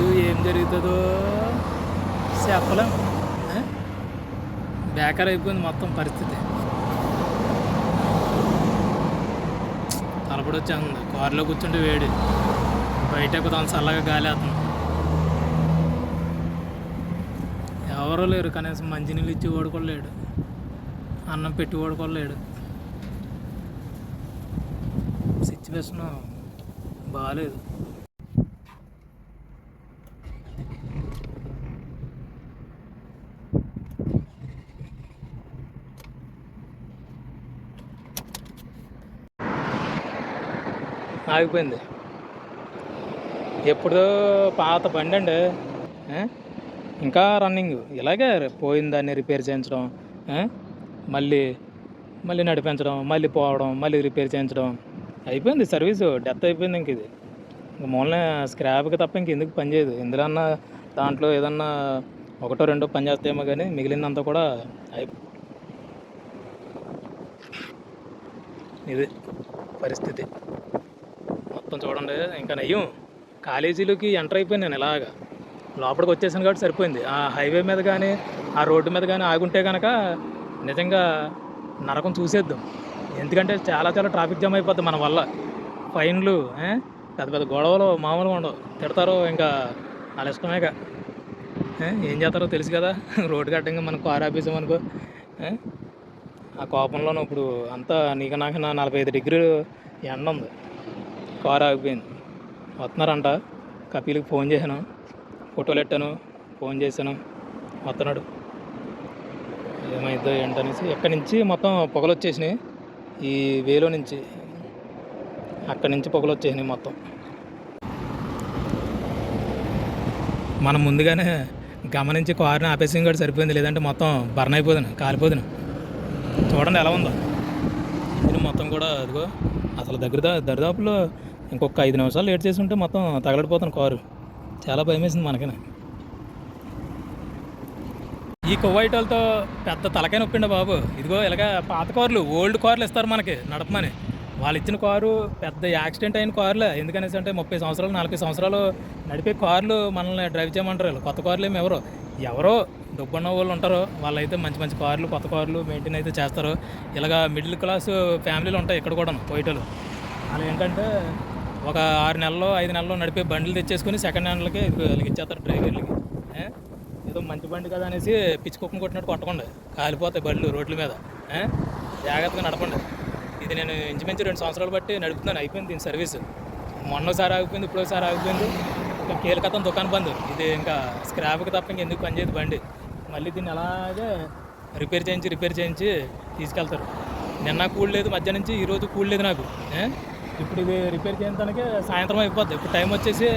రోజు ఏం జరుగుతుందో చెప్పలేం. బేకర్ అయిపోయింది మొత్తం పరిస్థితి. తలపడి వచ్చేస్తుంది. కారులో కూర్చుంటే వేడి. బయట కొంత చల్లగా గాలి వేస్తుంది. ఎవరూ లేరు. కనీసం మంచినీళ్ళు ఇచ్చి ఓడుకోలేడు అన్నం పెట్టి ఓడుకోలేడు సిచ్యువేషన్ బాగాలేదు ఆగిపోయింది. ఎప్పుడో పాత బండి అండి. ఇంకా రన్నింగ్ ఇలాగే పోయిన దాన్ని రిపేర్ చేయించడం మళ్ళీ మళ్ళీ నడిపించడం మళ్ళీ పోవడం మళ్ళీ రిపేర్ చేయించడం. అయిపోయింది సర్వీసు డెత్ అయిపోయింది ఇంక ఇది. మూలనే స్క్రాప్కి తప్ప ఇంక ఎందుకు పనిచేయదు ఇందులో దాంట్లో ఏదన్నా ఒకటో రెండో పని చేస్తాయేమో కానీ మిగిలినంతా కూడా అయిపో ఇది పరిస్థితి. మొత్తం చూడండి. ఇంకా నయ్యం. కాలేజీలోకి ఎంటర్ అయిపోయాను నేను ఇలాగా. లోపలికి వచ్చేసాను కాబట్టి సరిపోయింది. ఆ హైవే మీద కానీ ఆ రోడ్డు మీద కానీ ఆగుంటే కనుక నిజంగా నరకం చూసేద్దాం. ఎందుకంటే చాలా చాలా ట్రాఫిక్ జామ్ అయిపోద్ది మన వల్ల. ఫైన్లు పెద్ద పెద్ద గొడవలు మామూలుగా ఉండవు. తిడతారు ఇంకా వాళ్ళ ఇష్టమేక ఏం చేస్తారో తెలుసు కదా. రోడ్డు కట్టంగా మనకు కారు ఆపేసాం అనుకో ఆ కోపంలోనూ ఇప్పుడు అంతా నీకు నాకు నా నలభై ఐదు డిగ్రీలు ఎండ ఉంది. కారు ఆగిపోయింది. వస్తున్నారంట. కపిల్కి ఫోన్ చేశాను. ఫోటోలు పెట్టాను. ఫోన్ చేశాను. వస్తున్నాడు. ఏమైందో ఏంటనేసి ఎక్కడి నుంచి మొత్తం పొగలు వచ్చేసినాయి. ఈ వేలో నుంచి. అక్కడి నుంచి పొగలు వచ్చేసినాయి మొత్తం. మనం ముందుగానే గమనించి కారుని ఆపేసింగ్ కూడా సరిపోయింది. లేదంటే మొత్తం బర్న్ అయిపోదును కాలిపోదును. చూడండి ఎలా ఉందో. ఇది మొత్తం కూడా అదిగో అసలు దగ్గర దరిదాపులో ఇంకొక ఐదు నిమిషాలు లేట్ చేసి ఉంటే మొత్తం తగలడిపోతాను కారు. చాలా భయం వేసింది మనకనే. ఈ కువైటోలతో పెద్ద తలకాయ నొప్పిండ బాబు. ఇదిగో ఇలాగ పాత కార్లు ఓల్డ్ కార్లు ఇస్తారు మనకి నడపమని. వాళ్ళు ఇచ్చిన కారు పెద్ద యాక్సిడెంట్ అయిన కార్లే. ఎందుకనేసి అంటే ముప్పై సంవత్సరాలు నలభై సంవత్సరాలు నడిపే కార్లు మనల్ని డ్రైవ్ చేయమంటారు వీళ్ళు. కొత్త కార్లు ఏమి ఎవరో? ఎవరో డబ్బున్న వాళ్ళు ఉంటారో. వాళ్ళైతే మంచి మంచి కార్లు కొత్త కార్లు మెయింటైన్ అయితే చేస్తారు. ఇలాగ మిడిల్ క్లాస్ ఫ్యామిలీలు ఉంటాయి ఇక్కడ కూడా కోయిటలు వాళ్ళు. ఏంటంటే ఒక ఆరు నెలల్లో ఐదు నెలల్లో నడిపే బండ్లు తెచ్చేసుకుని సెకండ్ హ్యాండ్లకి ఇచ్చేస్తారు డ్రైవర్లకి. ఏదో మంచి బండి కదా అనేసి పిచ్చి కుక్కను కొట్టినట్టు కొట్టకండి కాలిపోతాయి బండ్లు రోడ్ల మీద. జాగ్రత్తగా నడపండి. ఇది నేను ఇంచుమించు రెండు సంవత్సరాలు బట్టి నడుపుతున్నాను. అయిపోయింది దీని సర్వీస్. మొన్నసారి ఆగిపోయింది ఇప్పుడోసారి ఆగిపోయింది. ఇంకా కీలకతం దుకాణం బంద్. ఇది ఇంకా స్క్రాప్కి తప్ప ఇంక ఎందుకు పనిచేయదు బండి. మళ్ళీ దీన్ని అలాగే రిపేర్ చేయించి రిపేర్ చేయించి తీసుకెళ్తారు. నిన్న కూల్ లేదు మధ్య నుంచి ఈరోజు కూల్ లేదు నాకు. ఏ? ఇప్పుడు ఇది రిపేర్ చేయడానికి సాయంత్రం అయిపోద్ది. ఇప్పుడు టైం వచ్చేసి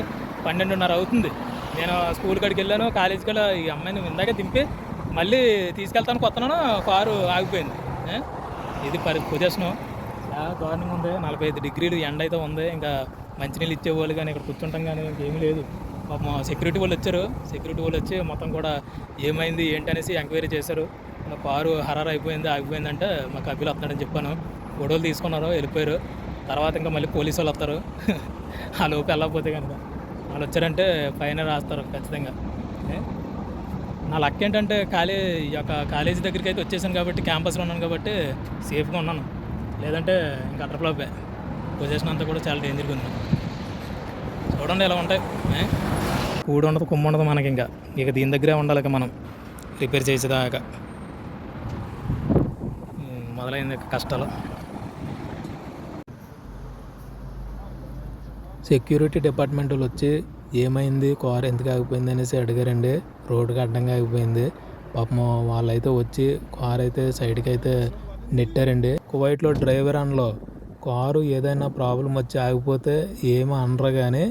పన్నెండున్నర అవుతుంది. నేను స్కూల్ కాడికి వెళ్ళాను కాలేజీకి వెళ్ళి ఈ అమ్మాయిని ఇందాకే దింపి మళ్ళీ తీసుకెళ్తాను కొత్తనో కారు ఆగిపోయింది. ఇది పరి పొజిషను చాలా దారుణంగా ఉంది. నలభై ఐదు డిగ్రీలు ఎండ అయితే ఉంది. ఇంకా మంచినీళ్ళు ఇచ్చేవాళ్ళు కానీ ఇక్కడ కూర్చుంటాం కానీ ఇంకేమీ లేదు. పాపం సెక్యూరిటీ వాళ్ళు వచ్చారు. సెక్యూరిటీ వాళ్ళు వచ్చి మొత్తం కూడా ఏమైంది ఏంటి అనేసి ఎంక్వైరీ చేశారు. కారు హరారు అయిపోయింది ఆగిపోయిందంటే మా కపిల్ వస్తున్నాడని చెప్పాను. ఫోటోలు తీసుకున్నారు వెళ్ళిపోయారు. తర్వాత ఇంకా మళ్ళీ పోలీసు వాళ్ళు వస్తారు. ఆ లోపు వెళ్ళకపోతే కనుక. వాళ్ళు వచ్చారంటే పైన రాస్తారు ఖచ్చితంగా. ఏ? నా లక్ ఏంటంటే కాలే ఈ యొక్క కాలేజీ దగ్గరికి అయితే వచ్చేసాను కాబట్టి క్యాంపస్లో ఉన్నాను కాబట్టి సేఫ్గా ఉన్నాను. లేదంటే ఇంకా అటర్ఫ్లాపే పొజిషన్ అంతా కూడా చాలా డేంజర్గా ఉంది. చూడండి ఎలా ఉంటాయి. కూడి ఉండదు కుమ్మ ఉండదు మనకి ఇంకా. ఇక దీని దగ్గరే ఉండాలి ఇక మనం. రిపేర్ చేసేదాకా. మొదలైంది కష్టాలు. సెక్యూరిటీ డిపార్ట్మెంట్ వాళ్ళు వచ్చి ఏమైంది? కార్ ఎందుకు ఆగిపోయింది? అనేసి అడిగారండి. రోడ్డుకి అడ్డంగా ఆగిపోయింది. పాపం వాళ్ళైతే వచ్చి కార్ అయితే సైడ్కి అయితే నెట్టారండి. కువైట్లో డ్రైవర్ అనలో కారు ఏదైనా ప్రాబ్లం వచ్చి ఆగిపోతే ఏమి అనరు కానీ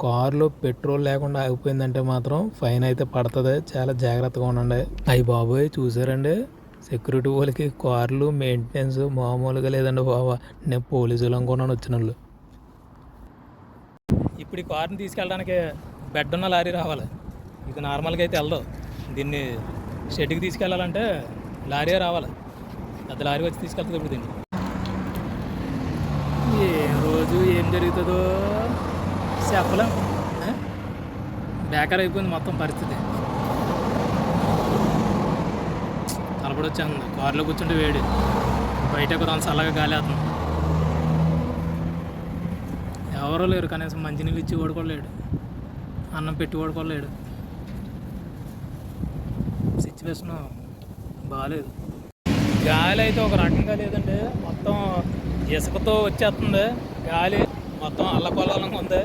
కారులో పెట్రోల్ లేకుండా ఆగిపోయిందంటే మాత్రం ఫైన్ అయితే పడుతుంది. చాలా జాగ్రత్తగా ఉండండి. అయ్యి బాబోయ్ చూసారండి? సెక్యూరిటీ వాళ్ళకి కార్లు మెయింటెనెన్స్ మామూలుగా లేదండి బాబా. నేను పోలీసులు అనుకున్నాను వచ్చిన వాళ్ళు ఇప్పుడు ఈ కార్ని తీసుకెళ్ళడానికి బెడ్ ఉన్న లారీ రావాలి. ఇది నార్మల్గా అయితే వెళ్ళదు. దీన్ని షెడ్కి తీసుకెళ్ళాలంటే లారీ రావాలి. పెద్ద లారీ వచ్చి తీసుకెళ్తుంది ఇప్పుడు దీన్ని. ఏ రోజు ఏం జరుగుతుందో చెప్పలేం. బేకర్ బేకార్ అయిపోయింది మొత్తం పరిస్థితి. తలపడి కారులో కూర్చుంటే వేడి. బయట కొంత చల్లగా గాలి అవుతుంది ఎవరూ లేరు కనీసం మంచినీళ్ళు ఇచ్చి ఓడుకోలేడు అన్నం పెట్టి ఓడుకోలేడు సిచ్యువేషన్ బాగాలేదు గాలి అయితే ఒక రకంగా లేదండి. మొత్తం ఇసుకతో వచ్చేస్తుంది. గాలి మొత్తం అల్లకొల్లంగా ఉంది.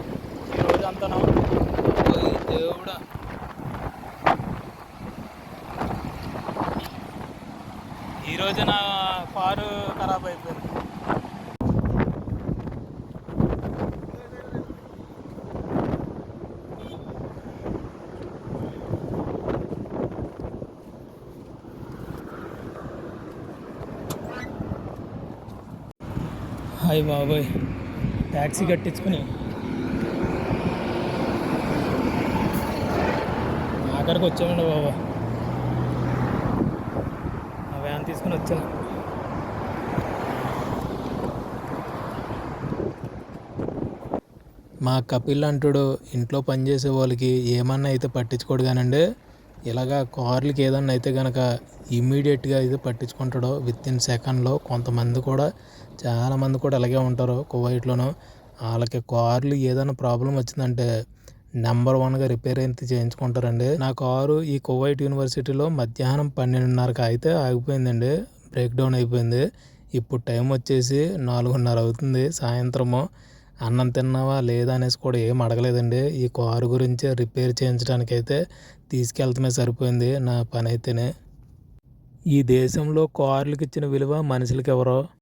ఈ రోజు అంతా దేవుడా. ఈ రోజు నా కారు ఖరాబ్ అయిపోయింది. హాయ్ బాబోయ్. ట్యాక్సీ కట్టించుకుని. ఆఖరికి వచ్చామండి బాబా. ఆ వ్యాన్ తీసుకుని వచ్చాను మా కపిల్ అంటుడు ఇంట్లో పనిచేసే వాళ్ళకి ఏమన్నా అయితే పట్టించుకోడు కానండి ఇలాగా కార్లకి ఏదన్నా అయితే కనుక ఇమ్మీడియట్గా అయితే పట్టించుకుంటాడో విత్ ఇన్ సెకండ్లో కొంతమంది కూడా చాలామంది కూడా అలాగే ఉంటారు కువైట్లోనూ. వాళ్ళకి కార్లు ఏదైనా ప్రాబ్లం వచ్చిందంటే నెంబర్ వన్గా రిపేర్ అయితే చేయించుకుంటారండి. నా కారు ఈ కువైట్ యూనివర్సిటీలో మధ్యాహ్నం పన్నెండున్నరకు అయితే ఆగిపోయిందండి. బ్రేక్ డౌన్ అయిపోయింది. ఇప్పుడు టైం వచ్చేసి నాలుగున్నర అవుతుంది సాయంత్రము. అన్నం తిన్నావా లేదా అనేసి కూడా ఏం అడగలేదండి. ఈ కారు గురించి రిపేర్ చేయించడానికి అయితే తీసుకెళ్తమే సరిపోయింది నా పని అయితేనే ఈ దేశంలో కార్లకు ఇచ్చిన విలువ మనుషులకి ఎవరో?